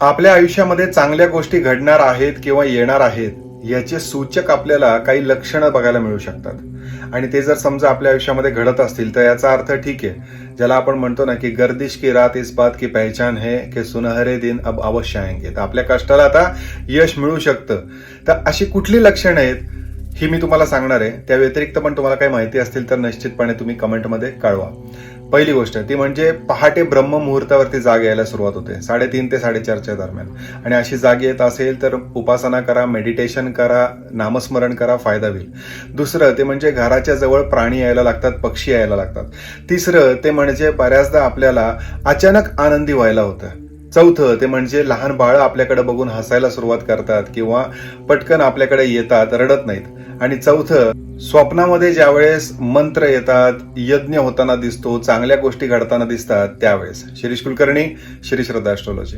आपल्या आयुष्यामध्ये चांगल्या गोष्टी घडणार आहेत किंवा येणार आहेत याचे सूचक आपल्याला काही लक्षणं बघायला मिळू शकतात. आणि ते जर समजा आपल्या आयुष्यामध्ये घडत असतील तर याचा अर्थ ठीक आहे. ज्याला आपण म्हणतो ना की गर्दिश की रात इस बात की पहचान है की सुनहरे दिन अब अवश्य आएंगे. तर आपल्या कष्टाला आता यश मिळू शकतं. तर अशी कुठली लक्षणं आहेत? ही मी तुम्हाला सांगणार आहे. त्या व्यतिरिक्त पण तुम्हाला काही माहिती असतील तर निश्चितपणे तुम्ही कमेंटमध्ये कळवा. पहिली गोष्ट ती म्हणजे पहाटे ब्रह्म मुहूर्तावरती जाग यायला सुरुवात होते. साडेतीन ते साडेचारच्या दरम्यान. आणि अशी जाग येत असेल तर उपासना करा मेडिटेशन करा नामस्मरण करा फायदा होईल. दुसरं ते म्हणजे घराच्या जवळ प्राणी यायला लागतात पक्षी यायला लागतात. तिसरं ते म्हणजे बऱ्याचदा आपल्याला अचानक आनंदी व्हायला होतं. चौथं ते म्हणजे लहान बाळं आपल्याकडे बघून हसायला सुरुवात करतात किंवा पटकन आपल्याकडे येतात रडत नाहीत. आणि चौथं स्वप्नामध्ये ज्यावेळेस मंत्र येतात यज्ञ होताना दिसतो चांगल्या गोष्टी घडताना दिसतात त्यावेळेस. शिरीष कुलकर्णी श्री श्रद्धा ॲस्ट्रॉलॉजी